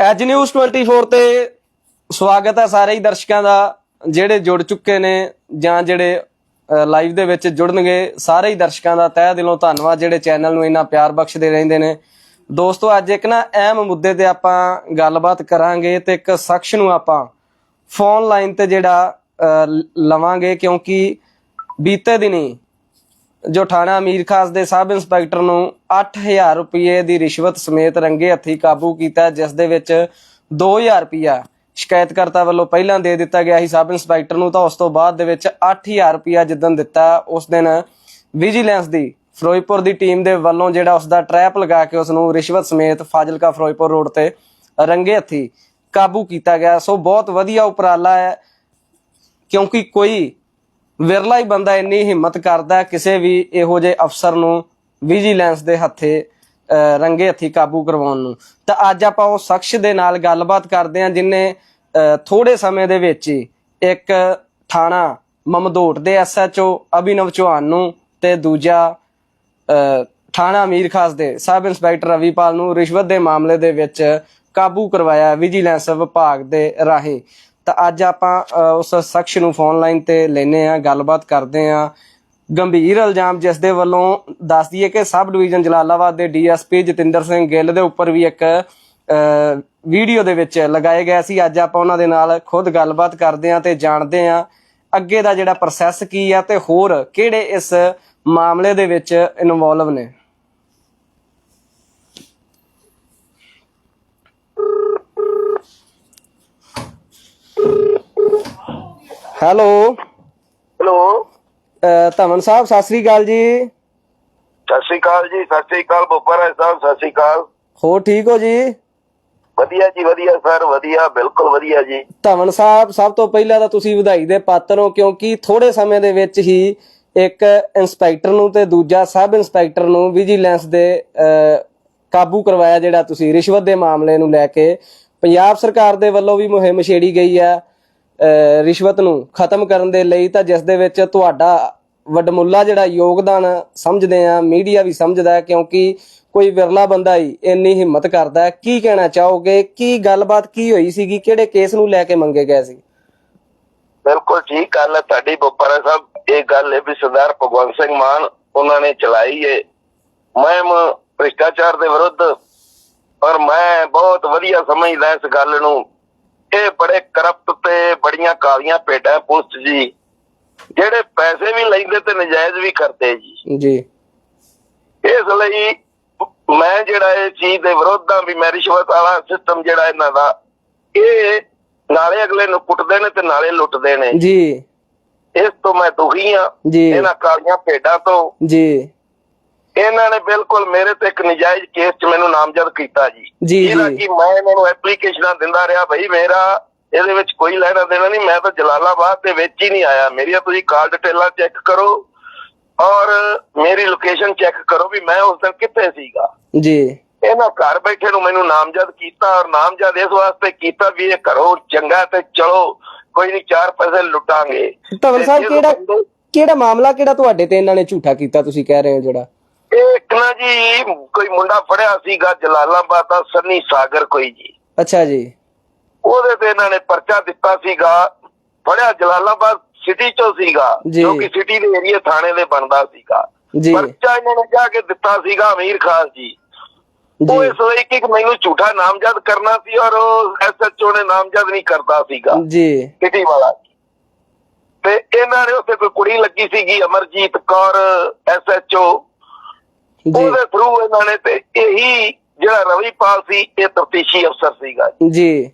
As news 24 ਤੇ ਸਵਾਗਤ ਹੈ ਸਾਰੇ ਹੀ ਦਰਸ਼ਕਾਂ ਦਾ, ਜਿਹੜੇ ਜੁੜ ਚੁੱਕੇ ਨੇ ਜਾਂ ਜਿਹੜੇ ਲਾਈਵ ਦੇ ਵਿੱਚ ਜੁੜਨਗੇ, ਸਾਰੇ ਹੀ ਦਰਸ਼ਕਾਂ ਦਾ ਤਹਿ ਦਿਲੋਂ ਧੰਨਵਾਦ, ਜਿਹੜੇ ਚੈਨਲ ਨੂੰ ਇੰਨਾ ਪਿਆਰ ਬਖਸ਼ਦੇ ਰਹਿੰਦੇ ਨੇ। ਦੋਸਤੋ, ਅੱਜ ਇੱਕ ਨਾ ਅਹਿਮ ਮੁੱਦੇ ਤੇ ਆਪਾਂ ਗੱਲਬਾਤ ਕਰਾਂਗੇ ਤੇ ਇੱਕ ਸ਼ਖਸ ਨੂੰ ਆਪਾਂ ਫੋਨ ਲਾਈਨ ਤੇ ਜਿਹੜਾ ਲਵਾਂਗੇ, ਕਿਉਂਕਿ ਬੀਤੇ ਦਿਨੀ ਜੋ ਥਾਣਾ ਅਮੀਰ ਖਾਸ ਦੇ ਸਬ ਇੰਸਪੈਕਟਰ ਨੂੰ 8000 ਰੁਪਏ ਦੀ ਰਿਸ਼ਵਤ ਸਮੇਤ ਰੰਗੇ ਹੱਥੀ ਕਾਬੂ ਕੀਤਾ, ਜਿਸ ਦੇ ਵਿੱਚ 2000 ਰੁਪਿਆ ਸ਼ਿਕਾਇਤਕਰਤਾ ਵੱਲੋਂ ਪਹਿਲਾਂ ਦੇ ਦਿੱਤਾ ਗਿਆ ਸੀ। ਸਬ ਇੰਸਪੈਕਟਰ ਨੂੰ ਤਾਂ ਉਸ ਤੋਂ ਬਾਅਦ ਦੇ ਵਿੱਚ 8000 ਰੁਪਿਆ ਜਿੱਦਣ ਦਿੱਤਾ। ਉਸ ਦਿਨ ਵਿਜੀਲੈਂਸ ਦੀ ਫਿਰੋਜ਼ਪੁਰ ਦੀ ਟੀਮ ਦੇ ਵੱਲੋਂ ਜਿਹੜਾ ਉਸ ਦਾ ਟਰੈਪ ਲਗਾ ਕੇ ਉਸ ਨੂੰ ਰਿਸ਼ਵਤ ਸਮੇਤ ਫਾਜ਼ਿਲਕਾ ਫਿਰੋਜ਼ਪੁਰ ਰੋਡ ਤੇ ਰੰਗੇ ਹੱਥੀ ਕਾਬੂ ਕੀਤਾ ਗਿਆ। ਸੋ ਬਹੁਤ ਵਧੀਆ ਉਪਰਾਲਾ ਹੈ, ਕਿਉਂਕਿ ਕੋਈ ਵਿਰਲਾ ਹੀ ਬੰਦਾ ਇੰਨੀ ਹਿੰਮਤ ਕਰਦਾ ਕਿਸੇ ਵੀ ਇਹੋ ਜਿਹੇ ਅਫਸਰ ਨੂੰ ਵਿਜੀਲੈਂਸ ਦੇ ਹੱਥੇ ਰੰਗੇ ਹੱਥੀ ਕਾਬੂ ਕਰਵਾਉਣ ਨੂੰ। ਤਾਂ ਅੱਜ ਆਪਾਂ ਉਹ ਸ਼ਖਸ ਦੇ ਨਾਲ ਗੱਲਬਾਤ ਕਰਦੇ ਹਾਂ, ਜਿਨੇ ਥੋੜੇ ਸਮੇਂ ਦੇ ਵਿੱਚ ਹੀ ਇੱਕ ਥਾਣਾ ਮਮਦੋਟ ਦੇ ਐਸਐਚਓ ਅਭਿਨਵ ਚੌਹਾਨ ਨੂੰ ਤੇ ਦੂਜਾ ਥਾਣਾ ਅਮੀਰ ਖਾਸ ਦੇ ਸਬ ਇੰਸਪੈਕਟਰ ਰਵੀਪਾਲ ਨੂੰ ਰਿਸ਼ਵਤ ਦੇ ਮਾਮਲੇ ਦੇ ਵਿੱਚ ਕਾਬੂ ਕਰਵਾਇਆ ਵਿਜੀਲੈਂਸ ਵਿਭਾਗ ਦੇ ਰਾਹੀਂ। ਤਾਂ ਅੱਜ ਆਪਾਂ ਉਸ ਸ਼ਖਸ ਨੂੰ ਫੋਨ ਲਾਈਨ ਤੇ ਲੈਨੇ ਆ ਗੱਲਬਾਤ ਕਰਦੇ ਆ ਗੰਭੀਰ ਇਲਜ਼ਾਮ ਜਿਸ ਦੇ ਵੱਲੋਂ ਦੱਸ ਦਈਏ ਕਿ ਸਬ ਡਿਵੀਜ਼ਨ ਜਲਾਲਾਬਾਦ ਦੇ ਡੀਐਸਪੀ ਜਤਿੰਦਰ ਸਿੰਘ ਗਿੱਲ ਦੇ ਉੱਪਰ ਵੀ ਇੱਕ ਅਹ, ਵੀਡੀਓ ਦੇ ਵਿੱਚ ਲਗਾਏ ਗਏ ਸੀ। ਅੱਜ ਆਪਾਂ ਉਹਨਾਂ ਦੇ ਨਾਲ ਖੁਦ ਗੱਲਬਾਤ ਕਰਦੇ ਆ ਤੇ ਜਾਣਦੇ ਆ ਅੱਗੇ ਦਾ ਜਿਹੜਾ ਪ੍ਰੋਸੈਸ ਕੀ ਆ ਤੇ ਹੋਰ ਕਿਹੜੇ ਇਸ ਮਾਮਲੇ ਦੇ ਵਿੱਚ ਇਨਵੋਲਵ ਨੇ। ਹੈਲੋ। ਹੈਲੋ। ਧਵਨ ਸਾਹਿਬ ਸਤਿ ਸ੍ਰੀ ਅਕਾਲ ਜੀ। ਸਤਿ ਸ਼੍ਰੀ ਅਕਾਲ ਜੀ ਸਤਿ ਸ਼੍ਰੀ ਅਕਾਲ ਬੋਪਰਾ ਸਾਹਿਬ ਸਤਿ ਸ਼੍ਰੀ ਅਕਾਲ। ਹੋਰ ਠੀਕ ਹੋ ਜੀ? ਵਧੀਆ ਜੀ ਵਧੀਆ ਸਰ ਵਧੀਆ ਬਿਲਕੁਲ ਵਧੀਆ ਜੀ। ਧਵਨ ਸਾਹਿਬ ਸਭ ਤੋਂ ਪਹਿਲਾਂ ਤਾਂ ਤੁਸੀਂ ਵਧਾਈ ਦੇ ਪਾਤਰ ਹੋ ਕਿਉਂਕਿ ਥੋੜੇ ਸਮੇਂ ਦੇ ਵਿੱਚ ਹੀ ਇੱਕ ਇੰਸਪੈਕਟਰ ਨੂੰ ਤੇ ਦੂਜਾ ਸਬ ਇੰਸਪੈਕਟਰ ਨੂੰ ਵਿਜੀਲੈਂਸ ਦੇ ਕਾਬੂ ਕਰਵਾਇਆ ਜਿਹੜਾ ਤੁਸੀਂ ਰਿਸ਼ਵਤ ਦੇ ਮਾਮਲੇ ਨੂੰ ਲੈ ਕੇ ਪੰਜਾਬ ਸਰਕਾਰ ਦੇ ਵੱਲੋਂ ਵੀ ਮੁਹਿੰਮ ਛੇੜੀ ਗਈ ਆ ਰਿਸ਼ਵਤ ਨੂੰ ਖਤਮ ਕਰਨ ਦੇ ਲਈ ਤਾਂ ਜਿਸ ਦੇ ਵਿੱਚ ਤੁਹਾਡਾ ਵੱਡਮੁੱਲਾ ਜਿਹੜਾ ਯੋਗਦਾਨ ਸਮਝਦੇ ਆ ਮੀਡੀਆ ਵੀ ਸਮਝਦਾ ਹੈ ਕਿਉਂਕਿ ਕੋਈ ਵਿਰਲਾ ਬੰਦਾ ਹੀ ਇੰਨੀ ਹਿੰਮਤ ਕਰਦਾ ਹੈ। ਕੀ ਕਹਿਣਾ ਚਾਹੋਗੇ? ਕੀ ਗੱਲਬਾਤ ਕੀ ਹੋਈ ਸੀਗੀ? ਕਿਹੜੇ ਕੇਸ ਨੂੰ ਲੈ ਕੇ ਮੰਗੇ ਗਏ ਸੀ? ਬਿਲਕੁਲ ਠੀਕ ਗੱਲ ਹੈ ਤੁਹਾਡੀ ਬੋਪਰਾ ਸਾਹਿਬ ਇਹ ਗੱਲ ਹੈ ਵੀ ਸਰਦਾਰ ਭਗਵੰਤ ਸਿੰਘ ਮਾਨ ਉਹਨਾਂ ਨੇ ਚਲਾਈ ਹੈ ਮੁਹਿੰਮ ਭ੍ਰਿਸ਼ਟਾਚਾਰ ਦੇ ਵਿਰੁੱਧ ਔਰ ਮੈਂ ਬਹੁਤ ਵਧੀਆ ਸਮਝਦਾ ਇਸ ਗੱਲ ਨੂੰ। ਇਹ ਬੜੇ ਕਰਪਟ ਤੇ ਬੜੀਆਂ ਕਾਲੀਆਂ ਭੇਡਾਂ ਪੁਲਿਸ ਜੀ। ਜਿਹੜੇ ਪੈਸੇ ਵੀ ਲੈਂਦੇ ਤੇ ਨਜਾਇਜ਼ ਵੀ ਕਰਦੇ ਜੀ। ਜੀ। ਇਸ ਲਈ ਮੈਂ ਜਿਹੜਾ ਇਹ ਚੀਜ਼ ਦੇ ਵਿਰੋਧ ਆ ਵੀ ਮੈਂ ਰਿਸ਼ਵਤ ਵਾਲਾ ਸਿਸਟਮ ਜਿਹੜਾ ਇਹਨਾਂ ਦਾ ਇਹ ਨਾਲੇ ਅਗਲੇ ਨੂੰ ਕੁੱਟਦੇ ਨੇ ਤੇ ਨਾਲੇ ਲੁੱਟਦੇ ਨੇ। ਜੀ। ਇਸ ਤੋਂ ਮੈਂ ਦੁਖੀ ਆ ਜੀ। ਇਹਨਾਂ ਕਾਲੀਆਂ ਭੇਡਾਂ ਤੋਂ। ਜੀ। ਇਹਨਾਂ ਨੇ ਬਿਲਕੁਲ ਮੇਰੇ ਤੇ ਇੱਕ ਨਜਾਇਜ਼ ਕੇਸ 'ਚ ਮੈਨੂੰ ਨਾਮਜ਼ਦ ਕੀਤਾ ਜੀ। ਜੀ, ਜੀ। ਕਿ ਮੈਂ ਇਹਨਾਂ ਨੂੰ ਐਪਲੀਕੇਸ਼ਨਾਂ ਦਿੰਦਾ ਰਿਹਾ ਭਈ ਮੇਰਾ ਇਹਦੇ ਵਿੱਚ ਕੋਈ ਲੈਣਾ ਦੇਣਾ ਨਹੀਂ ਮੈਂ ਤਾਂ ਜਲਾਲਾਬਾਦ ਦੇ ਵਿੱਚ ਹੀ ਨਹੀਂ ਆਇਆ। ਮੇਰੀਆਂ ਤੁਸੀਂ ਕਾਲ ਡਿਟੇਲਾਂ ਚੈੱਕ ਕਰੋ ਔਰ ਮੇਰੀ ਲੋਕੇਸ਼ਨ ਚੈੱਕ ਕਰੋ ਵੀ ਮੈਂ ਉਸ ਦਿਨ ਕਿੱਥੇ ਸੀਗਾ। ਜੀ। ਇਹਨਾਂ ਘਰ ਬੈਠੇ ਨੂੰ ਮੈਨੂੰ ਨਾਮਜ਼ਦ ਕੀਤਾ ਔਰ ਨਾਮਜ਼ਦ ਇਸ ਵਾਸਤੇ ਕੀਤਾ ਵੀ ਇਹ ਘਰੋਂ ਚੰਗਾ ਤੇ ਚਲੋ ਕੋਈ ਨਹੀਂ ਚਾਰ ਪੈਸੇ ਲੁੱਟਾਂਗੇ। ਧਵਨ ਤੇ ਸਾਹਿਬ ਕਿਹੜਾ ਬੰਦੇ- ਕਿਹੜਾ ਮਾਮਲਾ ਕਿਹੜਾ ਤੁਹਾਡੇ ਤੇ ਇਹਨਾਂ ਨੇ ਝੂਠਾ ਕੀਤਾ ਤੁਸੀਂ ਕਹਿ ਰਹੇ ਹੋ ਜਿਹੜਾ? ਇਹ ਇੱਕ ਨਾ ਜੀ ਕੋਈ ਮੁੰਡਾ ਫੜਿਆ ਸੀਗਾ ਜਲਾਲਾਬਾਦ ਦਾ ਸੰਨੀ ਸਾਗਰ ਕੋਈ ਜੀ। ਅੱਛਾ ਜੀ। ਉਹਦੇ ਤੇ ਇਹਨਾਂ ਨੇ ਪਰਚਾ ਦਿੱਤਾ ਸੀਗਾ। ਫੜਿਆ ਜਲਾਲਾਬਾਦ ਸਿਟੀ ਚੋਂ ਸੀਗਾ ਜੀ। ਕਿ ਸਿਟੀ ਦੇ ਏਰੀਆ ਥਾਣੇ ਦੇ ਬਣਦਾ ਸੀਗਾ। ਪਰਚਾ ਇਹਨਾਂ ਨੇ ਜਾ ਕੇ ਦਿੱਤਾ ਸੀਗਾ ਅਮੀਰ ਖਾਸ ਜੀ। ਉਹ ਇਸ ਲਈ ਕਿ ਮੈਨੂੰ ਝੂਠਾ ਨਾਮਜ਼ਦ ਕਰਨਾ ਸੀ ਔਰ ਐਸਐਚਓ ਨੇ ਨਾਮਜ਼ਦ ਨਹੀਂ ਕਰਦਾ ਸੀਗਾ। ਜੀ। ਸਿਟੀ ਵਾਲਾ ਤੇ ਇਹਨਾਂ ਨੇ ਉੱਥੇ ਕੋਈ ਕੁੜੀ ਲੱਗੀ ਸੀਗੀ ਅਮਰਜੀਤ ਕੌਰ ਐਸਐਚਓ ਉਹਦੇ ਥਰੂ ਇਹਨਾਂ ਨੇ ਤੇ ਇਹੀ ਜਿਹੜਾ ਰਵੀਪਾਲ ਸੀ ਇਹ ਤਫਤੀਸ਼ੀ ਅਫਸਰ ਸੀਗਾ ਜੀ।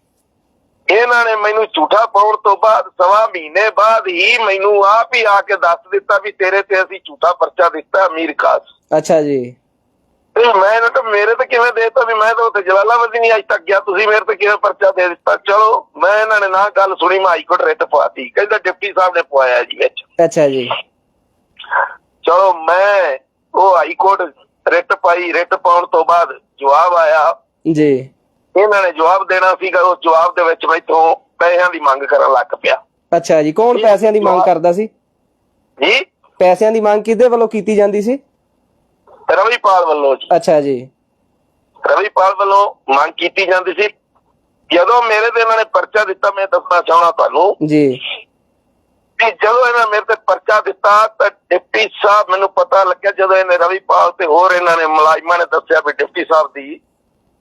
ਇਹਨਾਂ ਨੇ ਮੈਨੂੰ ਝੂਠਾ ਪਾਉਣ ਤੋਂ ਬਾਅਦ ਸਵਾ ਮਹੀਨੇ ਬਾਅਦ ਹੀ ਮੈਨੂੰ ਆਪ ਹੀ ਆ ਕੇ ਦੱਸ ਦਿੱਤਾ ਵੀ ਤੇਰੇ ਤੇ ਅਸੀਂ ਝੂਠਾ ਪਰਚਾ ਦਿੱਤਾ ਅਮੀਰ ਖਾਸ। ਅੱਛਾ ਜੀ। ਤੇ ਮੈਂ ਨਾ ਤਾਂ ਮੇਰੇ ਤੇ ਕਿਵੇਂ ਦੇਤਾ ਵੀ ਮੈਂ ਤਾਂ ਉੱਥੇ ਜਲਾਲਾਬਾਦ ਹੀ ਨਹੀਂ ਅੱਜ ਤੱਕ ਗਿਆ ਤੁਸੀਂ ਮੇਰੇ ਤੇ ਕਿਵੇਂ ਪਰਚਾ ਦੇ ਦਿੱਤਾ? ਚਲੋ ਮੈਂ ਇਹਨਾਂ ਨੇ ਨਾ ਗੱਲ ਸੁਣੀ ਮੈਂ ਹਾਈਕੋਰਟ ਰਿਟ ਪਵਾਤੀ। ਕਹਿੰਦਾ ਡਿਪਟੀ ਸਾਹਿਬ ਨੇ ਪਵਾਇਆ ਜੀ ਵਿੱਚ। ਅੱਛਾ ਜੀ। ਚਲੋ ਮੈਂ ਉਹ ਹਾਈਕੋਰਟ ਰਿਟ ਪਾਈ ਰਿਟ ਪਾਉਣ ਤੋਂ ਬਾਅਦ ਜਵਾਬ ਆਇਆ। ਜੀ। ਇਹਨਾਂ ਨੇ ਜਵਾਬ ਦੇਣਾ ਸੀਗਾ ਉਸ ਜਵਾਬ ਦੇ ਵਿੱਚ ਮੈਥੋਂ ਪੈਸਿਆਂ ਦੀ ਮੰਗ ਕਰਨ ਲੱਗ ਪਿਆ। ਅੱਛਾ ਜੀ ਕੌਣ ਪੈਸਿਆਂ ਦੀ ਮੰਗ ਕਰਦਾ ਸੀ? ਜੀ? ਪੈਸਿਆਂ ਦੀ ਮੰਗ ਕਿਹਦੇ ਵੱਲੋਂ ਕੀਤੀ ਜਾਂਦੀ ਸੀ? ਰਵੀਪਾਲ ਵੱਲੋਂ ਜੀ। ਅੱਛਾ ਜੀ। ਰਵੀਪਾਲ ਵੱਲੋਂ ਮੰਗ ਕੀਤੀ ਜਾਂਦੀ ਸੀ। ਜਦੋਂ ਮੇਰੇ ਤੇ ਇਹਨਾਂ ਨੇ ਪਰਚਾ ਦਿੱਤਾ ਮੈਂ ਦੱਸਣਾ ਚਾਹਣਾ ਤੁਹਾਨੂੰ ਜੀ। ਕਿ ਜਦੋਂ ਇਹਨਾਂ ਮੇਰੇ ਤੇ ਪਰਚਾ ਦਿੱਤਾ ਤਾਂ ਡਿਪਟੀ ਸਾਹਿਬ ਮੈਨੂੰ ਪਤਾ ਲੱਗਿਆ ਜਦੋਂ ਇਹਨੇ ਰਵੀਪਾਲ ਤੇ ਹੋਰ ਇਹਨਾਂ ਨੇ ਮੁਲਾਜ਼ਮਾਂ ਨੇ ਦੱਸਿਆ ਵੀ ਡਿਪਟੀ ਸਾਹਿਬ ਦੀ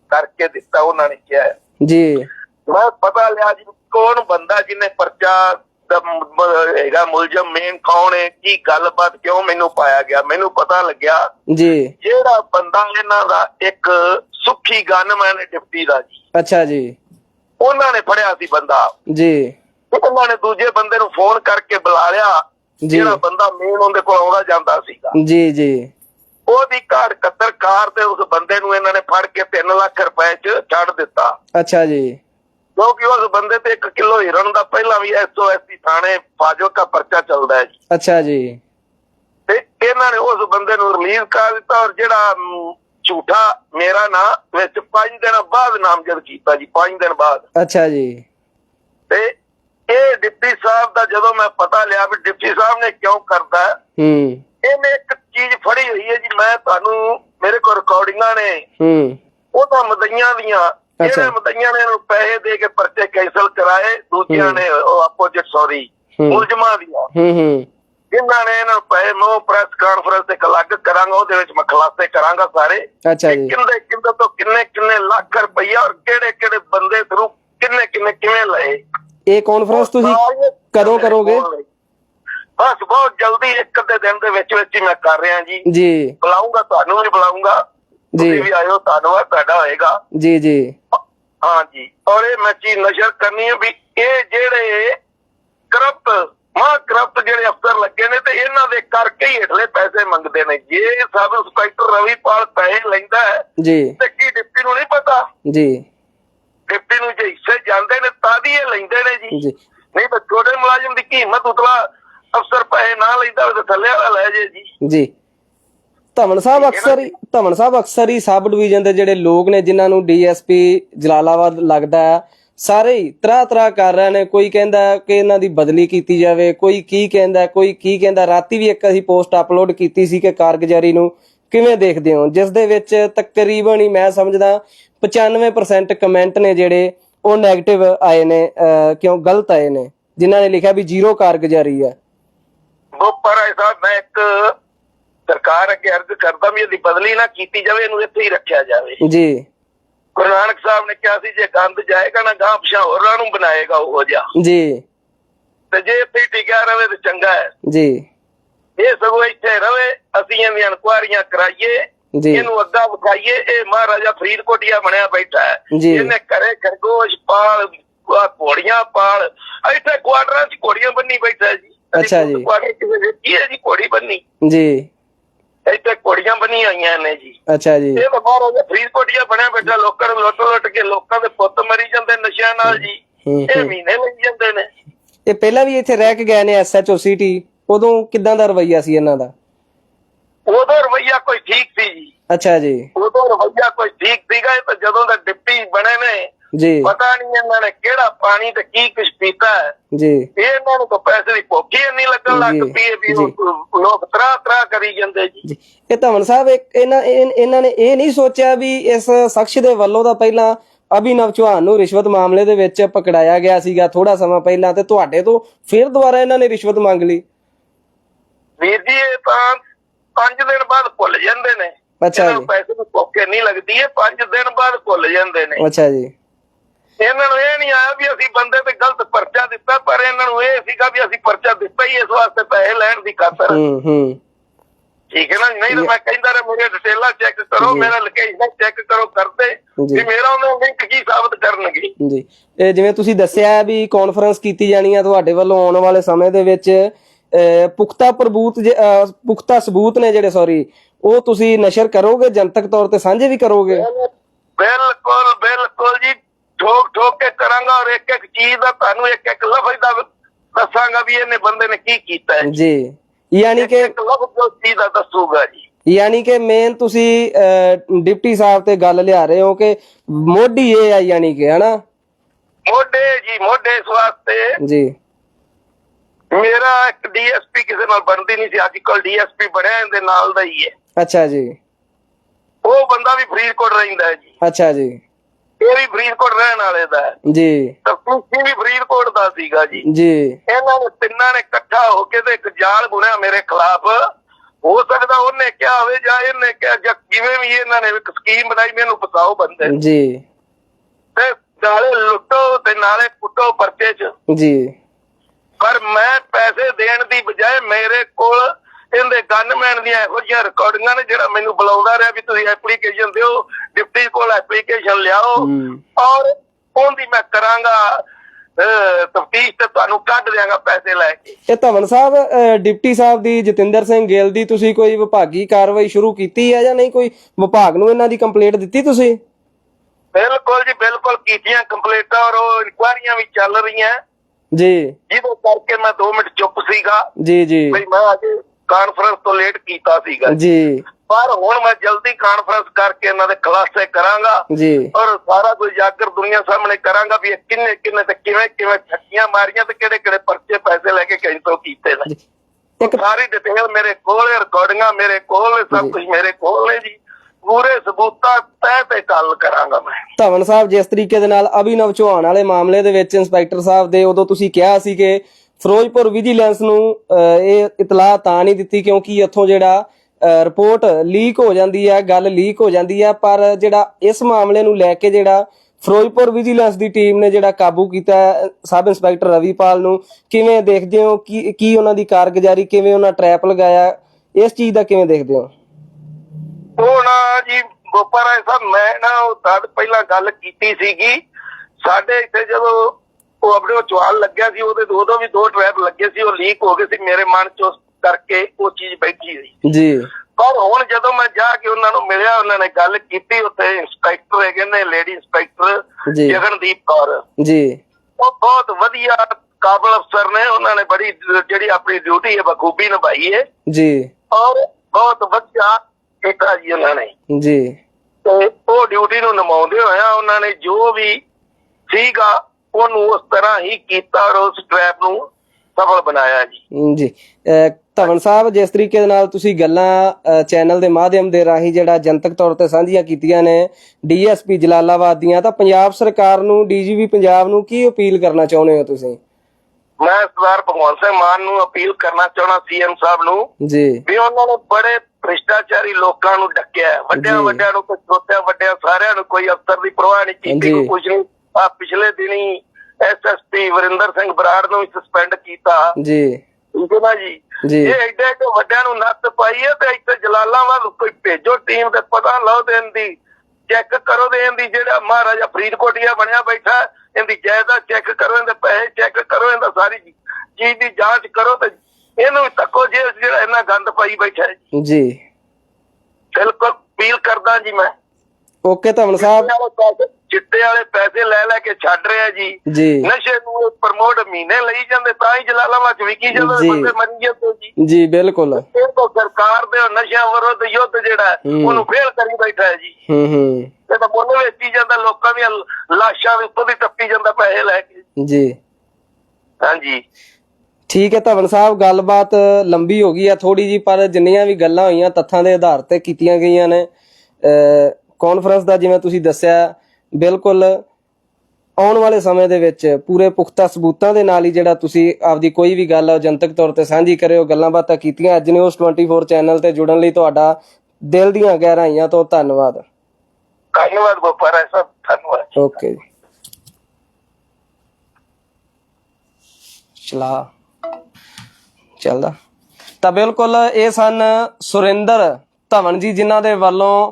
ਕਰਕੇ ਦਿੱਤਾ ਉਹਨਾਂ ਨੇ ਕਿਹਾ। ਜੀ। ਮੈਂ ਪਤਾ ਲਿਆ ਜੀ ਕੌਣ ਬੰਦਾ ਜਿਹਨੇ ਪਰਚਾ ਦਾ ਹੈਗਾ ਮੁਲਜ਼ਮ ਮੇਨ ਕੌਣ ਹੈ ਕੀ ਗੱਲਬਾਤ ਕਿਉਂ ਮੈਨੂੰ ਪਾਇਆ ਗਿਆ ਮੈਨੂੰ ਪਤਾ ਲੱਗਿਆ ਜੀ। ਜਿਹੜਾ ਬੰਦਾ ਇਹਨਾਂ ਦਾ ਇੱਕ ਸੁੱਖੀ ਗਨਮੈਨ ਡਿਪਟੀ ਦਾ ਜੀ। ਅੱਛਾ ਜੀ। ਉਹਨਾਂ ਨੇ ਫੜਿਆ ਸੀ ਬੰਦਾ। ਜੀ। ਉਹਨਾਂ ਨੇ ਦੂਜੇ ਬੰਦੇ ਨੂੰ ਫੋਨ ਕਰਕੇ ਬੁਲਾ ਲਿਆ। ਜਿਹੜਾ ਬੰਦਾ ਮੇਨ ਉਹਦੇ ਕੋਲ ਆਉਂਦਾ ਜਾਂਦਾ ਸੀਗਾ। ਜੀ ਜੀ। ਉਹਦੀ ਘਾਟ ਕੱਤਰ ਕਾਰ ਤੇ ਉਸ ਬੰਦੇ ਨੂੰ ਇਹਨਾਂ ਨੇ ਫੜ ਕੇ 3 ਲੱਖ ਰੁਪਏ ਚ ਛੱਡ ਦਿੱਤਾ। ਅੱਛਾ ਜੀ। ਕਿਉਂਕਿ ਉਸ ਬੰਦੇ ਤੇ 1 ਕਿਲੋ ਹੀਰਨ ਦਾ ਪਹਿਲਾਂ ਵੀ ਐਸਓਐਸਪੀ ਥਾਣੇ ਫਾਜ਼ਿਲਕਾ ਪਰਚਾ ਚੱਲਦਾ ਹੈ ਜੀ। ਅੱਛਾ ਜੀ। ਤੇ ਇਹਨਾਂ ਨੇ ਉਸ ਬੰਦੇ ਨੂੰ ਰਿਲੀਜ਼ ਕਰ ਦਿੱਤਾ ਔਰ ਜਿਹੜਾ ਝੂਠਾ ਮੇਰਾ ਨਾਂ ਵਿੱਚ 5 ਦਿਨ ਬਾਅਦ ਨਾਮਜ਼ਦ ਕੀਤਾ ਜੀ 5 ਦਿਨ ਬਾਅਦ। ਅੱਛਾ ਜੀ। ਤੇ ਇਹ ਡਿਪਟੀ ਸਾਹਿਬ ਦਾ ਜਦੋਂ ਮੈਂ ਪਤਾ ਲਿਆ ਵੀ ਡਿਪਟੀ ਸਾਹਿਬ ਨੇ ਕਿਉਂ ਕਰਦਾ ਹੈ, ਇਹਨੇ ਇੱਕ ਚੀਜ਼ ਫੜੀ ਹੋਈ ਹੈ ਜੀ ਮੈਂ ਤੁਹਾਨੂੰ ਮੇਰੇ ਕੋਲ ਰਿਕਾਰਡਿੰਗਾਂ ਨੇ। ਹੂੰ। ਉਹ ਤਾਂ ਮਦਈਆਂ ਦੀਆਂ ਜਿਹੜੇ ਮਦਈਆਂ ਨੇ ਇਹਨੂੰ ਪੈਸੇ ਦੇ ਕੇ ਪਰਚੇ ਕੈਂਸਲ ਕਰਾਏ ਦੂਜਿਆਂ ਨੇ ਉਹ ਆਪੋਜੀਟ ਸੌਰੀ। ਮੁਲਜ਼ਮਾਂ ਦੀਆਂ। ਹੂੰ ਹੂੰ। ਜਿਨ੍ਹਾਂ ਨੇ ਇਹਨਾਂ ਨੂੰ ਪੈਸੇ ਮੈਂ ਪ੍ਰੈਸ ਕਾਨਫਰੰਸ ਤੇ ਅਲੱਗ ਕਰਾਂਗਾ ਉਹਦੇ ਵਿੱਚ ਮੈਂ ਖੁਲਾਸੇ ਕਰਾਂਗਾ ਸਾਰੇ। ਅੱਛਾ ਜੀ। ਕਿੰਨੇ ਕਿੰਨੇ ਤੋਂ ਕਿੰਨੇ ਕਿੰਨੇ ਲੱਖ ਰੁਪਈਆ ਔਰ ਕਿਹੜੇ ਕਿਹੜੇ ਬੰਦੇ ਥਰੂ ਕਿੰਨੇ ਕਿੰਨੇ ਕਿਵੇਂ ਲਏ। ਇਹ ਕਾਨਫਰੰਸ ਤੁਸੀਂ ਕਦੋਂ ਕਰੋਗੇ? ਬਸ ਬਹੁਤ ਜਲਦੀ ਇੱਕ ਅੱਧੇ ਦਿਨ ਦੇ ਵਿੱਚ ਵਿੱਚ ਹੀ ਮੈਂ ਕਰ ਰਿਹਾ ਜੀ। ਜੀ। ਬੁਲਾਉਂਗਾ ਤੁਹਾਨੂੰ ਵੀ ਬੁਲਾਉਂਗਾ। ਜੀ। ਤੁਸੀਂ ਵੀ ਆਇਓ ਧੰਨਵਾਦ ਤੁਹਾਡਾ ਹੋਏਗਾ। ਜੀ ਜੀ। ਹਾਂ ਜੀ। ਔਰ ਇਹ ਮੈਂ ਚੀਜ਼ ਨਸ਼ਰ ਕਰਨੀ ਹੈ ਵੀ ਇਹ ਜਿਹੜੇ ਕਰਪਟ ਮਾ ਕਰਪਟ ਜਿਹੜੇ ਅਫਸਰ ਲੱਗੇ ਨੇ ਤੇ ਇਹਨਾਂ ਦੇ ਕਰਕੇ ਹੀ ਹੇਠਲੇ ਪੈਸੇ ਮੰਗਦੇ ਨੇ। ਜੇ ਸਬ ਇੰਸਪੈਕਟਰ ਰਵੀਪਾਲ ਪੈਸੇ ਲੈਂਦਾ ਹੈ ਜੀ। ਤੇ ਕੀ ਡਿਪਟੀ ਨੂੰ ਨਹੀਂ ਪਤਾ? ਜੀ। ਡਿਪਟੀ ਨੂੰ ਜੇ ਹਿੱਸੇ ਜਾਂਦੇ ਨੇ ਤਾਂ ਵੀ ਇਹ ਲੈਂਦੇ ਨੇ ਜੀ। ਨਹੀਂ ਤਾਂ ਛੋਟੇ ਮੁਲਾਜ਼ਮ ਦੀ ਕੀ ਹਿੰਮਤ ਉਤਲਾ ਅਫਸਰ ਪੈਸੇ ਨਾ ਲੈਂਦਾ ਤਾਂ ਥੱਲੇ ਵਾਲਾ ਲੈ ਜੇ ਜੀ। ਜੀ। ਧਮਨ ਸਾਹਿਬ ਅਕਸਰ ਹੀ ਧਮਨ ਸਾਹਿਬ ਅਕਸਰ ਹੀ ਸਬ ਡਿਵੀਜ਼ਨ ਦੇ ਜਿਹੜੇ ਲੋਕ ਨੇ ਜਿਨ੍ਹਾਂ ਨੂੰ ਡੀਐਸਪੀ ਜਲਾਲਾਬਾਦ ਲੱਗਦਾ ਸਾਰੇ ਹੀ ਤਰ੍ਹਾਂ ਤਰ੍ਹਾਂ ਕਰ ਰਹੇ ਨੇ। ਕੋਈ ਕਹਿੰਦਾ ਕਿ ਇਹਨਾਂ ਦੀ ਬਦਲੀ ਕੀਤੀ ਜਾਵੇ ਕੋਈ ਕੀ ਕਹਿੰਦਾ ਕੋਈ ਕੀ ਕਹਿੰਦਾ ਰਾਤੀ ਵੀ ਇੱਕ ਅਸੀਂ ਪੋਸਟ ਅਪਲੋਡ ਕੀਤੀ ਸੀ ਕਿ ਕਾਰਗੁਜ਼ਾਰੀ ਨੂੰ ਕਿਵੇਂ ਦੇਖਦੇ ਹੋ? ਜਿਸ ਦੇ ਵਿੱਚ ਤਕਰੀਬਨ ਹੀ ਮੈਂ ਸਮਝਦਾ 95% ਕਮੈਂਟ ਨੇ ਜਿਹੜੇ ਉਹ 네ਗੇਟਿਵ ਆਏ ਨੇ ਕਿਉਂ ਗਲਤ ਆਏ ਨੇ? ਜਿਨ੍ਹਾਂ ਨੇ ਲਿਖਿਆ ਵੀ ਜ਼ੀਰੋ ਕਾਰਗੁਜ਼ਾਰੀ ਹੈ। ਗੋਪਰ ਸਾਹਿਬ ਮੈਂ ਇੱਕ ਸਰਕਾਰ ਅੱਗੇ ਅਰਜ਼ ਕਰਦਾ ਵੀ ਇਹਦੀ ਬਦਲੀ ਨਾ ਕੀਤੀ ਜਾਵੇ ਇਹਨੂੰ ਇੱਥੇ ਹੀ ਰੱਖਿਆ ਜਾਵੇ। ਜੀ। ਗੁਰੂ ਨਾਨਕ ਸਾਹਿਬ ਨੇ ਕਿਹਾ ਸੀ ਜੇ ਗੰਦ ਜਾਏਗਾ ਨਾ ਗਾਂ ਪਿਛਾਂ ਹੋਰਾਂ ਨੂੰ ਬਣਾਏਗਾ ਉਹ ਜਿਹਾ। ਜੀ। ਤੇ ਜੇ ਇੱਥੇ ਟਿਕਿਆ ਰਵੇ ਤੇ ਚੰਗਾ ਹੈ। ਜੀ। ਇਹ ਸਗੋਂ ਇੱਥੇ ਰਵੇ ਅਸੀਂ ਇਹਦੀਆਂ ਇਨਕੁਆਰੀਆਂ ਕਰਾਈਏ ਜੀ। ਇਹਨੂੰ ਅੱਗਾ ਵਿਖਾਈਏ ਇਹ ਮਹਾਰਾਜਾ ਫਰੀਦਕੋਟੀਆ ਬਣਿਆ ਬੈਠਾ ਹੈ। ਜੀ। ਇਹਨੇ ਘਰੇ ਖਰਗੋਸ਼ ਪਾਲ ਘੋੜੀਆਂ ਪਾਲ ਇੱਥੇ ਕੁਆਟਰਾਂ 'ਚ ਘੋੜੀਆਂ ਬੰਨੀ ਬੈਠਾ ਹੈ ਜੀ ਅੱਛਾ ਜੀ। ਕੁਆਟਰ ਕਿਸੇ ਦੇ ਕੀ ਹੈ ਜੀ ਘੋੜੀ ਬੰਨੀ। ਜੀ। ਇੱਥੇ ਘੋੜੀਆਂ ਬੰਨੀਆਂ ਹੋਈਆਂ ਨੇ ਜੀ। ਅੱਛਾ ਜੀ। ਇਹ ਤਾਂ ਮਹਾਰਾਜਾ ਫਰੀਦਕੋਟੀਆ ਬਣਿਆ ਬੈਠਾ ਲੋਕਾਂ ਨੂੰ ਲੁੱਟ ਲੁੱਟ ਕੇ ਲੋਕਾਂ ਦੇ ਪੁੱਤ ਮਰੀ ਜਾਂਦੇ ਨਸ਼ਿਆਂ ਨਾਲ ਜੀ। ਹੂੰ, ਇਹ ਹੂੰ। ਮਹੀਨੇ ਲਈ ਜਾਂਦੇ ਨੇ। ਇਹ ਪਹਿਲਾਂ ਵੀ ਇੱਥੇ ਰਹਿ ਕੇ ਗਏ ਨੇ ਐਸਐਚਓ ਸਿਟੀ ਉਦੋਂ ਕਿਦਾਂ ਦਾ ਰਵਈਆ ਸੀ ਇਹਨਾਂ ਦਾ? ਉਦੋਂ ਰਵਈਆ ਕੋਈ ਠੀਕ ਸੀ ਜੀ। ਅੱਛਾ ਜੀ। ਉਦੋਂ ਰਵਈਆ ਕੋਈ ਠੀਕ ਸੀਗਾ ਤਾਂ ਜਦੋਂ ਦਾ ਡਿਪਟੀ ਬਣੇ ਨੇ ਜੀ। ਪਤਾ ਨਹੀਂ ਇਹਨਾਂ ਨੇ ਕਿਹੜਾ ਪਾਣੀ ਤੇ ਕੀ ਕੁਛ ਪੀਤਾ ਜੀ। ਇਹ ਇਹਨਾਂ ਨੂੰ ਤਾਂ ਪੈਸੇ ਦੀ ਭੁੱਖ ਹੀ ਨਹੀਂ ਲੱਗਣ ਲੱਗ ਪਈ ਵੀ ਲੋਕ ਤਰਾ ਤਰਾ ਕਰੀ ਜਾਂਦੇ ਜੀ। ਇਹ ਧਵਨ ਸਾਹਿਬ ਇਹਨਾਂ ਇਹ- ਇਹਨਾਂ ਨੇ ਇਹ ਨਹੀਂ ਸੋਚਿਆ ਵੀ ਇਸ ਸ਼ਖਸ ਦੇ ਵੱਲੋਂ ਤਾਂ ਪਹਿਲਾਂ ਅਭਿਨਵ ਚੌਹਾਨ ਨੂੰ ਰਿਸ਼ਵਤ ਮਾਮਲੇ ਦੇ ਵਿੱਚ ਪਕੜਾਇਆ ਗਿਆ ਸੀਗਾ ਥੋੜਾ ਸਮਾਂ ਪਹਿਲਾਂ ਤੇ ਤੁਹਾਡੇ ਤੋਂ ਫਿਰ ਦੁਬਾਰਾ ਇਹਨਾਂ ਨੇ ਰਿਸ਼ਵਤ ਮੰਗ ਲਈ। ਵੀਰ ਜੀ ਇਹ ਤਾਂ 5 ਦਿਨ ਬਾਅਦ ਭੁੱਲ ਜਾਂਦੇ ਨੇ। ਅੱਛਾ ਨੂੰ ਜੀ। ਪੈਸੇ ਦੀ ਭੁੱਖ ਨਹੀਂ ਲੱਗਦੀ ਹੈ 5 ਦਿਨ ਬਾਅਦ ਭੁੱਲ ਜਾਂਦੇ ਨੇ। ਅੱਛਾ ਜੀ। ਇਹਨਾਂ ਨੂੰ ਇਹ ਨਹੀਂ ਆਇਆ ਵੀ ਅਸੀਂ ਬੰਦੇ ਤੇ ਗਲਤ ਪਰਚਾ ਦਿੱਤਾ ਪਰ ਇਹਨਾਂ ਨੂੰ ਇਹ ਸੀਗਾ ਵੀ ਅਸੀਂ ਪਰਚਾ ਦਿੱਤਾ ਹੀ ਇਸ ਵਾਸਤੇ ਪੈਸੇ ਲੈਣ ਦੀ ਖਾਤਰ। ਹੂੰ ਹੂੰ। ਠੀਕ ਹੈ ਨਾ? ਨਹੀਂ ਤਾਂ ਮੈਂ ਕਹਿੰਦਾ ਰਿਹਾ ਮੇਰੇ ਡਿਟੇਲਾਂ ਚੈੱਕ ਕਰੋ। ਮੇਰਾ ਲੋਕੇਸ਼ਨ ਚੈੱਕ ਕਰੋ ਕਰਦੇ। ਵੀ ਮੇਰਾ ਉਹਨਾਂ ਲਿੰਕ ਕੀ ਸਾਬਤ ਕਰਨਗੇ। ਜੀ। ਇਹ ਜਿਵੇਂ ਤੁਸੀਂ ਦੱਸਿਆ ਵੀ ਕਾਨਫਰੰਸ ਕੀਤੀ ਜਾਣੀ ਹੈ ਤੁਹਾਡੇ ਵੱਲੋਂ ਆਉਣ ਵਾਲੇ ਸਮੇਂ ਦੇ ਵਿੱਚ ਪੁਖਤਾ ਪ੍ਰਬੂਤ ਪੁਖਤਾ ਸਬੂਤ ਨੇ ਜਿਹੜੇ ਸੌਰੀ ਉਹ ਤੁਸੀਂ ਨਸ਼ਰ ਕਰੋਗੇ ਜਨਤਕ ਤੌਰ ਤੇ ਸਾਂਝੇ ਵੀ ਕਰੋਗੇ? ਬਿਲਕੁਲ ਬਿਲਕੁਲ ਜੀ। ਠੋਕ ਠੋਕ ਕੇ ਕਰਾਂਗਾ ਔਰ ਇੱਕ ਇੱਕ ਚੀਜ਼ ਦਾ ਤੁਹਾਨੂੰ ਇੱਕ ਇੱਕ ਲਫ਼ਜ਼ ਦਾ ਦੱਸਾਂਗਾ ਵੀ ਇਹਨੇ ਬੰਦੇ ਨੇ ਕੀ ਕੀਤਾ ਹੈ। ਜੀ। ਯਾਨੀ ਕਿ ਇੱਕ ਲਫ਼ਜ਼ ਉਸ ਚੀਜ਼ ਦਾ ਦੱਸੂਗਾ ਜੀ। ਯਾਨੀ ਕਿ ਮੇਨ ਤੁਸੀਂ ਡਿਪਟੀ ਸਾਹਿਬ ਤੇ ਗੱਲ ਲਿਆ ਰਹੇ ਹੋ ਕਿ ਮੋਢੀ ਇਹ ਆ ਯਾਨੀ ਕਿ ਹਨਾ? ਮੋਢੇ ਜੀ ਮੋਢੇ ਇਸ ਵਾਸਤੇ ਜੀ। ਮੇਰਾ ਇੱਕ ਡੀਐਸਪੀ ਕਿਸੇ ਨਾਲ ਬਣਦੀ ਨਹੀਂ ਸੀ ਅੱਜ ਕੱਲ ਡੀਐਸਪੀ ਬਣਿਆ ਇਹਦੇ ਨਾਲ ਦਾ ਹੀ ਹੈ। ਅੱਛਾ ਜੀ। ਉਹ ਬੰਦਾ ਵੀ ਫਰੀਦਕੋਟ ਰਹਿੰਦਾ ਹੈ ਜੀ। ਅੱਛਾ ਜੀ। ਇਹ ਵੀ ਫਰੀਦਕੋਟ ਰਹਿਣ ਵਾਲੇ ਦਾ ਜੀ। ਤਫਤੀਸ਼ੀ ਵੀ ਫਰੀਦਕੋਟ ਦਾ ਸੀਗਾ ਜੀ। ਜੀ। ਇਹਨਾਂ ਨੇ ਤਿੰਨਾਂ ਨੇ ਇਕੱਠਾ ਹੋ ਕੇ ਤੇ ਇੱਕ ਜਾਲ ਬੁਣਿਆ ਮੇਰੇ ਖਿਲਾਫ। ਹੋ ਸਕਦਾ ਉਹਨੇ ਕਿਹਾ ਹੋਵੇ ਜਾਂ ਇਹਨੇ ਕਿਹਾ ਜਾਂ ਕਿਵੇਂ ਵੀ ਇਹਨਾਂ ਨੇ ਇੱਕ ਸਕੀਮ ਬਣਾਈ ਮੈਨੂੰ ਫਸਾਓ ਬੰਦੇ। ਜੀ। ਤੇ ਨਾਲੇ ਲੁੱਟੋ ਤੇ ਨਾਲੇ ਕੁੱਟੋ ਪਰਚੇ 'ਚ। ਜੀ। ਪਰ ਮੈਂ ਪੈਸੇ ਦੇਣ ਦੀ ਬਜਾਏ ਮੇਰੇ ਕੋਲ ਇਹਦੇ ਗਨਮੈਨ ਦੀਆਂ ਇਹੋ ਜਿਹੀਆਂ ਰਿਕਾਰਡਿੰਗਾਂ ਨੇ ਜਿਹੜਾ ਮੈਨੂੰ ਬੁਲਾਉਂਦਾ ਰਿਹਾ ਵੀ ਤੁਸੀਂ ਐਪਲੀਕੇਸ਼ਨ ਦਿਓ ਡਿਪਟੀ ਕੋਲ ਐਪਲੀਕੇਸ਼ਨ ਲਿਆਓ। ਔਰ ਉਹਦੀ ਮੈਂ ਕਰਾਂਗਾ ਤਫਤੀਸ਼ ਤੇ ਤੁਹਾਨੂੰ ਕੱਢ ਦਿਆਂਗਾ ਪੈਸੇ ਲੈ ਕੇ। ਇਹ ਧਵਨ ਸਾਹਿਬ ਡਿਪਟੀ ਸਾਹਿਬ ਦੀ ਜਤਿੰਦਰ ਸਿੰਘ ਗਿੱਲ ਦੀ ਤੁਸੀਂ ਕੋਈ ਵਿਭਾਗੀ ਕਾਰਵਾਈ ਸ਼ੁਰੂ ਕੀਤੀ ਹੈ ਜਾਂ ਨਹੀਂ? ਕੋਈ ਵਿਭਾਗ ਨੂੰ ਇਹਨਾਂ ਦੀ ਕੰਪਲੇਂਟ ਦਿੱਤੀ ਤੁਸੀਂ? ਬਿਲਕੁਲ ਜੀ ਬਿਲਕੁਲ ਕੀਤੀਆਂ ਕੰਪਲੀਟਾਂ ਔਰ ਉਹ ਇਨਕੁਆਰੀਆਂ ਵੀ ਚੱਲ ਰਹੀਆਂ। ਜੀ। ਜਿਹਦੇ ਕਰਕੇ ਮੈਂ 2 ਮਿੰਟ ਚੁੱਪ ਸੀਗਾ। ਜੀ ਜੀ। ਮੈਂ ਅੱਜ ਕਾਨਫਰੰਸ ਤੋਂ ਲੇਟ ਕੀਤਾ ਸੀਗਾ। ਜੀ। ਪਰ ਹੁਣ ਮੈਂ ਜਲਦੀ ਕਾਨਫਰੰਸ ਕਰਕੇ ਇਹਨਾਂ ਦੇ ਖੁਲਾਸੇ ਕਰਾਂਗਾ। ਜੀ। ਔਰ ਸਾਰਾ ਕੁਝ ਜਾਗਰ ਦੁਨੀਆ ਸਾਹਮਣੇ ਕਰਾਂਗਾ ਵੀ ਇਹ ਕਿੰਨੇ ਕਿੰਨੇ ਤੇ ਕਿਵੇਂ ਕਿਵੇਂ ਠੱਗੀਆਂ ਮਾਰੀਆਂ ਤੇ ਕਿਹੜੇ ਕਿਹੜੇ ਪਰਚੇ ਪੈਸੇ ਲੈ ਕੇ ਕੈਂਸਲ ਕੀਤੇ ਨੇ। ਇੱਕ ਸਾਰੀ ਡਿਟੇਲ ਮੇਰੇ ਕੋਲ ਰਿਕਾਰਡਿੰਗਾਂ ਮੇਰੇ ਕੋਲ ਨੇ ਸਭ ਕੁਝ ਮੇਰੇ ਕੋਲ ਨੇ ਜੀ। ਪੂਰੇ ਸਬੂਤਾਂ ਤਹਿ ਤੇ ਗੱਲ ਕਰਾਂਗਾ ਮੈਂ। ਧਵਨ ਸਾਹਿਬ, ਜਿਸ ਤਰੀਕੇ ਦੇ ਨਾਲ ਅਭਿਨਵ ਚੌਹਾਨ ਵਾਲੇ ਮਾਮਲੇ ਦੇ ਵਿੱਚ ਇੰਸਪੈਕਟਰ ਸਾਹਿਬ ਦੇ, ਉਦੋਂ ਤੁਸੀਂ ਕਿਹਾ ਸੀ ਕਿ ਫਿਰੋਜ਼ਪੁਰ ਵਿਜੀਲੈਂਸ ਨੂੰ ਇਹ ਇਤਲਾਹ ਤਾਂ ਨਹੀਂ ਦਿੱਤੀ ਕਿਉਂਕਿ ਇੱਥੋਂ ਜਿਹੜਾ ਰਿਪੋਰਟ ਲੀਕ ਹੋ ਜਾਂਦੀ ਹੈ ਗੱਲ ਲੀਕ ਹੋ ਜਾਂਦੀ ਹੈ ਪਰ ਜਿਹੜਾ ਇਸ ਮਾਮਲੇ ਨੂੰ ਲੈ ਕੇ ਜਿਹੜਾ ਫਿਰੋਜ਼ਪੁਰ ਵਿਜੀਲੈਂਸ ਦੀ ਟੀਮ ਨੇ ਜਿਹੜਾ ਕਾਬੂ ਕੀਤਾ ਸਬ ਇੰਸਪੈਕਟਰ ਰਵੀਪਾਲ ਨੂੰ, ਕਿਵੇਂ ਦੇਖਦੇ ਹੋ? ਕੀ ਕੀ ਉਹਨਾਂ ਦੀ ਕਾਰਗੁਜ਼ਾਰੀ, ਕਿਵੇਂ ਉਹਨਾਂ ਟ੍ਰੈਪ ਲਗਾਇਆ? ਇਸ ਚੀਜ਼ ਦਾ ਕਿਵੇਂ ਦੇਖਦੇ ਹੋ? ਉਹ ਨਾ ਜੀ ਗੋਪਾ ਰਾਏ ਸਾਹਿਬ ਮੈਂ ਨਾ ਉਹ ਤਦ ਪਹਿਲਾਂ ਗੱਲ ਕੀਤੀ ਸੀਗੀ। ਸਾਡੇ ਇੱਥੇ ਜਦੋਂ ਉਹ ਆਪਣੇ ਚਵਾਲ ਲੱਗਿਆ ਸੀ ਉਹਦੇ ਦੋ ਦੋ ਵੀ ਦੋ ਟਰੈਪ ਲੱਗੇ ਸੀ ਉਹ ਲੀਕ ਹੋ ਗਏ ਸੀ ਮੇਰੇ ਮਨ ਚ ਉਸ ਕਰਕੇ ਉਹ ਚੀਜ਼ ਬੈਠੀ ਸੀ ਜੀ। ਪਰ ਹੁਣ ਜਦੋਂ ਮੈਂ ਜਾ ਕੇ ਉਹਨਾਂ ਨੂੰ ਮਿਲਿਆ ਉਹਨਾਂ ਨੇ ਗੱਲ ਕੀਤੀ ਉੱਥੇ ਇੰਸਪੈਕਟਰ ਹੈਗੇ ਨੇ ਲੇਡੀ ਇੰਸਪੈਕਟਰ। ਜਗਨਦੀਪ ਕੌਰ। ਜੀ। ਉਹ ਬਹੁਤ ਵਧੀਆ ਕਾਬਲ ਅਫਸਰ ਨੇ ਉਹਨਾਂ ਨੇ ਬੜੀ ਜਿਹੜੀ ਆਪਣੀ ਡਿਊਟੀ ਹੈ ਬਖੂਬੀ ਨਿਭਾਈ ਹੈ। ਜੀ। ਔਰ ਬਹੁਤ ਵਧੀਆ ਕੀਤਾ ਜੀ ਉਹਨਾਂ ਨੇ। ਜੀ। ਤੇ ਉਹ ਡਿਊਟੀ ਨੂੰ ਨਿਭਾਉਂਦੇ ਹੋਇਆ ਉਹਨਾਂ ਨੇ ਜੋ ਵੀ ਸੀਗਾ ਉਹਨੂੰ ਉਸ ਤਰ੍ਹਾਂ ਹੀ ਕੀਤਾ ਔਰ ਉਸ ਟ੍ਰੈਪ ਨੂੰ ਸਫਲ ਬਣਾਇਆ ਜੀ। ਜੀ। ਧਵਨ ਸਾਹਿਬ ਜਿਸ ਤਰੀਕੇ ਦੇ ਨਾਲ ਤੁਸੀਂ ਗੱਲਾਂ ਚੈਨਲ ਦੇ ਮਾਧਿਅਮ ਦੇ ਰਾਹੀਂ ਜਿਹੜਾ ਜਨਤਕ ਤੌਰ ਤੇ ਸਾਂਝੀਆਂ ਕੀਤੀਆਂ ਨੇ ਡੀਐਸਪੀ ਜਲਾਲਾਬਾਦ ਦੀਆਂ ਤਾਂ ਪੰਜਾਬ ਸਰਕਾਰ ਨੂੰ ਡੀਜੀਪੀ ਪੰਜਾਬ ਨੂੰ ਕੀ ਅਪੀਲ ਕਰਨਾ ਚਾਹੁੰਦੇ ਹੋ ਤੁਸੀਂ? ਮੈਂ ਸਰਦਾਰ ਭਗਵੰਤ ਸਿੰਘ ਮਾਨ ਨੂੰ ਅਪੀਲ ਕਰਨਾ ਚਾਹਣਾ ਸੀਐਮ ਸਾਹਿਬ ਨੂੰ ਜੀ। ਵੀ ਉਹਨਾਂ ਨੇ ਬੜੇ ਭ੍ਰਿਸ਼ਟਾਚਾਰੀ ਲੋਕਾਂ ਨੂੰ ਡੱਕਿਆ। ਵੱਡਿਆਂ। ਵੱਡਿਆਂ ਨੂੰ ਤੇ ਛੋਟਿਆਂ ਵੱਡਿਆਂ ਸਾਰਿਆਂ ਨੂੰ ਕੋਈ ਅਫਸਰ ਦੀ ਪਰਵਾਹ ਨਹੀਂ ਕੀਤੀ। ਕੋਈ ਕੁਝ ਨਹੀਂ ਆ ਪਿਛਲੇ ਦਿਨੀ ਐਸਐਸਪੀ ਵਰਿੰਦਰ ਸਿੰਘ ਬਰਾੜ ਨੂੰ ਸਸਪੈਂਡ ਕੀਤਾ ਜੀ ਠੀਕ ਹੈ ਨਾ ਜੀ ਜੀ। ਇਹ ਐਡੇ ਐਡੇ ਵੱਡਿਆਂ ਨੂੰ ਨੱਤ ਪਾਈ ਹੈ ਤੇ ਇੱਥੇ ਜਲਾਲਾਬਾਦ ਕੋਈ ਭੇਜੋ ਟੀਮ ਤੇ ਪਤਾ ਲਓ ਤੇ ਇਹਦੀ ਚੈੱਕ ਕਰੋ ਤੇ ਇਹਦੀ ਜਿਹੜਾ ਮਹਾਰਾਜਾ ਫਰੀਦਕੋਟੀਆ ਬਣਿਆ ਬੈਠਾ ਇਹਦੀ ਜਾਇਦਾਦ ਚੈੱਕ ਕਰੋ ਇਹਦੇ ਪੈਸੇ ਚੈੱਕ ਕਰੋ ਇਹਦਾ ਸਾਰੀ ਚੀਜ਼ ਦੀ ਜਾਂਚ ਕਰੋ ਤੇ ਇਹਨੂੰ ਵੀ ਤੱਕੋ ਜੇ ਜਿਹੜਾ ਇਹਨਾਂ ਗੰਦ ਪਾਈ ਬੈਠਾ ਹੈ। ਜੀ। ਬਿਲਕੁਲ ਅਪੀਲ ਕਰਦਾ ਜੀ ਮੈਂ। ਓਕੇ ਧਵਨ ਸਾਹਿਬ। ਚਿੱਟੇ ਵਾਲੇ ਪੈਸੇ- ਲੈ ਲੈ ਕੇ ਛੱਡ ਰਿਹਾ ਜੀ। ਨਸ਼ੇ ਨੂੰ ਪ੍ਰਮੋਟ ਮਹੀਨੇ ਲਈ ਜਾਂਦੇ ਤਾਂ ਹੀ ਜਲਾਲਾਬਾਦ ਚ ਵਿਕੀ ਜਾਂਦੇ। ਬੰਦੇ ਮਰੀ ਜਾਂਦੇ ਜੀ। ਜੀ ਬਿਲਕੁਲ। ਇਹ ਤਾਂ ਸਰਕਾਰ ਦੇ ਨਸ਼ਿਆਂ ਵਿਰੁੱਧ ਯੁੱਧ ਜਿਹੜਾ। ਉਹਨੂੰ ਫੇਲ ਕਰੀ ਬੈਠਾ ਹੈ ਜੀ। ਹੂੰ ਹੂੰ। ਇਹ ਤਾਂ ਮੁੱਲ ਵੇਚੀ ਜਾਂਦਾ ਲੋਕਾਂ ਦੀਆਂ ਲਾਸ਼ਾਂ ਵੀ ਉੱਤੋਂ ਦੀ ਟੱਪੀ ਜਾਂਦਾ ਪੈਸੇ ਲੈ ਕੇ। ਜੀ। ਹਾਂਜੀ। ਠੀਕ ਹੈ ਧਵਨ ਸਾਹਿਬ ਗੱਲਬਾਤ ਲੰਬੀ ਹੋ ਗਈ ਆ ਥੋੜੀ ਜੀ ਪਰ ਜਿੰਨੀਆਂ ਵੀ ਗੱਲਾਂ ਹੋਈਆਂ ਤੱਥਾਂ ਦੇ ਆਧਾਰ ਤੇ ਕੀਤੀਆਂ ਗਈਆਂ ਨੇ। ਕਾਨਫਰੰਸ ਦਾ ਜਿਵੇਂ ਤੁਸੀਂ ਦੱਸਿਆ ਬਿਲਕੁਲ ਆਉਣ ਵਾਲੇ ਸਮੇਂ ਦੇ ਵਿੱਚ ਪੂਰੇ ਪੁਖਤਾ ਸਬੂਤਾਂ ਦੇ ਨਾਲ ਹੀ ਜਿਹੜਾ ਤੁਸੀਂ ਆਪਦੀ ਕੋਈ ਵੀ ਗੱਲ ਜਨਤਕ ਤੌਰ ਤੇ ਸਾਂਝੀ ਕਰਿਓ ਗੱਲਾਂ ਬਾਤਾਂ ਕੀਤੀਆਂ ਅੱਜ ਨਿਊਜ਼ 24 ਚੈਨਲ ਤੇ ਜੁੜਨ ਲਈ ਤੁਹਾਡਾ ਦਿਲ ਦੀਆਂ ਗਹਿਰਾਈਆਂ ਤੋਂ ਧੰਨਵਾਦ। ਧੰਨਵਾਦ ਗੋਪਾਰਾ ਸਾਹਿਬ ਧੰਨਵਾਦ। ਓਕੇ ਜੀ। ਚਲਾ। ਚੱਲਦਾ। ਤਾਂ ਬਿਲਕੁਲ ਇਹ ਸਨ ਸੁਰਿੰਦਰ ਧਵਨ ਜੀ ਜਿਨ੍ਹਾਂ ਦੇ ਵੱਲੋਂ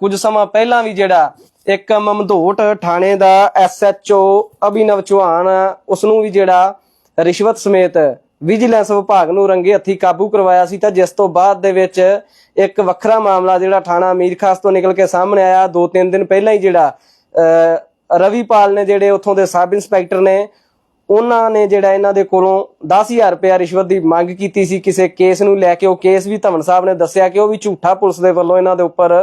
ਕੁਝ ਸਮਾਂ ਪਹਿਲਾਂ ਵੀ ਜਿਹੜਾ ਇੱਕ ਮਮਦੋਟ ਥਾਣੇ ਦਾ ਐਸਐਚਓ ਅਭਿਨਵ ਚੌਹਾਨ ਉਸ ਨੂੰ ਵੀ ਜਿਹੜਾ ਰਿਸ਼ਵਤ ਸਮੇਤ ਵਿਜੀਲੈਂਸ ਵਿਭਾਗ ਨੂੰ ਰੰਗੇ ਹੱਥੀ ਕਾਬੂ ਕਰਵਾਇਆ ਸੀ। ਤਾਂ ਜਿਸ ਤੋਂ ਬਾਅਦ ਦੇ ਵਿੱਚ ਇੱਕ ਵੱਖਰਾ ਮਾਮਲਾ ਜਿਹੜਾ ਥਾਣਾ ਅਮੀਰ ਖਾਸ ਤੋਂ ਨਿਕਲ ਕੇ ਸਾਹਮਣੇ ਆਇਆ। ਦੋ ਤਿੰਨ ਦਿਨ ਪਹਿਲਾਂ ਹੀ ਜਿਹੜਾ ਅਹ, ਰਵੀਪਾਲ ਨੇ ਜਿਹੜੇ ਉੱਥੋਂ ਦੇ ਸਬ ਇੰਸਪੈਕਟਰ ਨੇ ਉਹਨਾਂ ਨੇ ਜਿਹੜਾ ਇਹਨਾਂ ਦੇ ਕੋਲੋਂ 10000 ਰੁਪਏ ਰਿਸ਼ਵਤ ਦੀ ਮੰਗ ਕੀਤੀ ਸੀ, ਕਿਸੇ ਕੇਸ ਨੂੰ ਲੈ ਕੇ, ਉਹ ਕੇਸ ਵੀ ਧਵਨ ਸਾਹਿਬ ਨੇ ਦੱਸਿਆ ਕਿ ਉਹ ਵੀ ਝੂਠਾ ਪੁਲਿਸ ਦੇ ਵੱਲੋਂ ਇਹਨਾਂ ਦੇ ਉੱਪਰ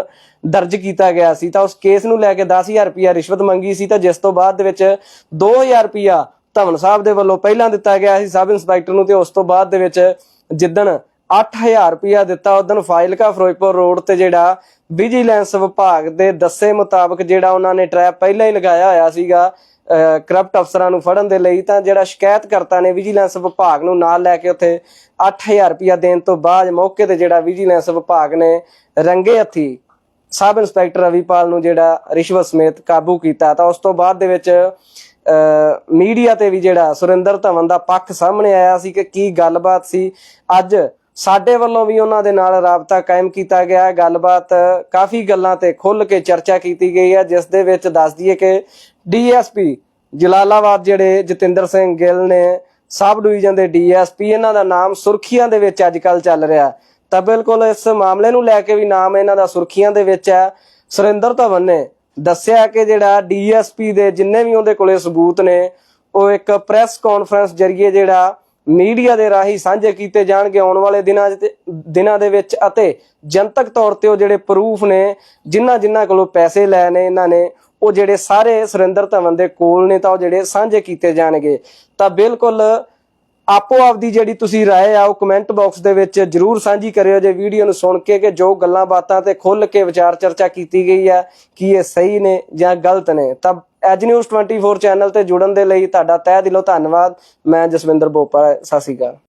ਦਰਜ ਕੀਤਾ ਗਿਆ ਸੀ। ਤਾਂ ਉਸ ਕੇਸ ਨੂੰ ਲੈ ਕੇ 10000 ਰੁਪਏ ਰਿਸ਼ਵਤ ਮੰਗੀ ਸੀ, ਤਾਂ ਜਿਸ ਤੋਂ ਬਾਅਦ ਦੇ ਵਿੱਚ 2000 ਰੁਪਿਆ ਧਵਨ ਸਾਹਿਬ ਦੇ ਵੱਲੋਂ ਪਹਿਲਾਂ ਦਿੱਤਾ ਗਿਆ ਸੀ ਸਬ ਇੰਸਪੈਕਟਰ ਨੂੰ, ਤੇ ਉਸ ਤੋਂ ਬਾਅਦ ਦੇ ਵਿੱਚ ਜਿੱਦਣ 8000 ਰੁਪਇਆ ਦਿੱਤਾ ਉਦੋਂ ਫਾਇਲਕਾ ਫਿਰੋਜ਼ਪੁਰ ਰੋਡ ਤੇ ਜਿਹੜਾ ਵਿਜੀਲੈਂਸ ਵਿਭਾਗ ਦੇ ਦੱਸੇ ਮੁਤਾਬਕ ਜਿਹੜਾ ਉਹਨਾਂ ਨੇ ਟਰੈਪ ਪਹਿਲਾਂ ਹੀ ਲਗਾਇਆ ਹੋਇਆ ਸੀਗਾ ਕਰਪਟ ਅਫਸਰਾਂ ਨੂੰ ਫੜਨ ਦੇ ਲਈ ਤਾਂ ਜਿਹੜਾ ਸ਼ਿਕਾਇਤਕਰਤਾ ਨੇ ਵਿਜੀਲੈਂਸ ਵਿਭਾਗ ਨੂੰ ਨਾਲ ਲੈ ਕੇ ਉੱਥੇ 8000 ਰੁਪਇਆ ਦੇਣ ਤੋਂ ਬਾਅਦ ਮੌਕੇ ਤੇ ਜਿਹੜਾ ਵਿਜੀਲੈਂਸ ਵਿਭਾਗ ਨੇ ਰੰਗੇ ਹੱਥੀ ਸਬ ਇੰਸਪੈਕਟਰ ਰਵੀਪਾਲ ਨੂੰ ਜਿਹੜਾ ਰਿਸ਼ਵਤ ਸਮੇਤ ਕਾਬੂ ਕੀਤਾ ਤਾਂ ਉਸ ਤੋਂ ਬਾਅਦ ਦੇ ਵਿੱਚ ਮੀਡੀਆ ਤੇ ਵੀ ਜਿਹੜਾ ਸੁਰਿੰਦਰ ਧਵਨ ਦਾ ਪੱਖ ਸਾਹਮਣੇ ਆਇਆ ਸੀ ਕਿ ਕੀ ਗੱਲਬਾਤ ਸੀ। ਅੱਜ ਸਾਡੇ ਵੱਲੋਂ ਵੀ ਉਹਨਾਂ ਦੇ ਨਾਲ ਰਾਬਤਾ ਕਾਇਮ ਕੀਤਾ ਗਿਆ ਹੈ। ਗੱਲਬਾਤ ਕਾਫੀ ਗੱਲਾਂ ਤੇ ਖੁੱਲ ਕੇ ਚਰਚਾ ਕੀਤੀ ਗਈ ਹੈ, ਜਿਸ ਦੇ ਵਿੱਚ ਦੱਸ ਦਈਏ ਕਿ ਡੀਐਸਪੀ ਜਲਾਲਾਬਾਦ ਜਿਹੜੇ ਜਤਿੰਦਰ ਸਿੰਘ ਗਿੱਲ ਨੇ ਸਬ ਡਿਵੀਜ਼ਨ ਦੇ ਡੀਐਸਪੀ, ਇਹਨਾਂ ਦਾ ਨਾਮ ਸੁਰਖੀਆਂ ਦੇ ਵਿੱਚ ਅੱਜ ਕੱਲ ਚੱਲ ਰਿਹਾ ਤਾਂ ਬਿਲਕੁਲ ਇਸ ਮਾਮਲੇ ਨੂੰ ਲੈ ਕੇ ਵੀ ਨਾਮ ਇਹਨਾਂ ਦਾ ਸੁਰਖੀਆਂ ਦੇ ਵਿੱਚ ਹੈ। ਸੁਰਿੰਦਰ ਧਵਨ ਨੇ ਦੱਸਿਆ ਕਿ ਜਿਹੜਾ ਡੀਐਸਪੀ ਦੇ ਜਿੰਨੇ ਵੀ ਉਹਦੇ ਕੋਲੇ ਸਬੂਤ ਨੇ, ਉਹ ਇੱਕ ਪ੍ਰੈਸ ਕਾਨਫਰੰਸ ਜਰੀਏ ਜਿਹੜਾ ਮੀਡੀਆ ਦੇ ਰਾਹੀਂ ਸਾਂਝੇ ਕੀਤੇ ਜਾਣਗੇ ਆਉਣ ਵਾਲੇ ਦਿਨਾਂ 'ਚ ਤੇ- ਦਿਨਾਂ ਦੇ ਵਿੱਚ ਅਤੇ ਜਨਤਕ ਤੌਰ ਤੇ ਉਹ ਜਿਹੜੇ ਪ੍ਰੂਫ ਨੇ ਜਿਨ੍ਹਾਂ ਜਿਨ੍ਹਾਂ ਕੋਲੋਂ ਪੈਸੇ ਲੈ ਨੇ ਇਹਨਾਂ ਨੇ ਉਹ ਜਿਹੜੇ ਸਾਰੇ ਸੁਰਿੰਦਰ ਧਵਨ ਦੇ ਕੋਲ ਨੇ ਤਾਂ ਉਹ ਜਿਹੜੇ ਸਾਂਝੇ ਕੀਤੇ ਜਾਣਗੇ ਤਾਂ ਬਿਲਕੁਲ ਆਪੋ ਆਪਦੀ ਜਿਹੜੀ ਤੁਸੀਂ رائے ਆ ਉਹ ਕਮੈਂਟ ਬਾਕਸ ਦੇ ਵਿੱਚ ਜਰੂਰ ਸਾਂਝੀ ਕਰਿਓ ਜੇ ਵੀਡੀਓ ਨੂੰ ਸੁਣ ਕੇ ਕਿ ਜੋ ਗੱਲਾਂ ਬਾਤਾਂ ਤੇ ਖੁੱਲ ਕੇ ਵਿਚਾਰ ਚਰਚਾ ਕੀਤੀ ਗਈ ਹੈ ਕੀ ਇਹ ਸਹੀ ਨੇ ਜਾਂ ਗਲਤ ਨੇ ਤਾਂ ਐਜ ਨਿਊਜ਼ 24 ਚੈਨਲ ਤੇ ਜੁੜਨ ਦੇ ਲਈ ਤੁਹਾਡਾ ਤਹਿ ਦਿਲੋਂ ਧੰਨਵਾਦ। ਮੈਂ ਜਸਵਿੰਦਰ ਬੋਪਾ ਸਤਿ ਸ਼੍ਰੀ ਅਕਾਲ।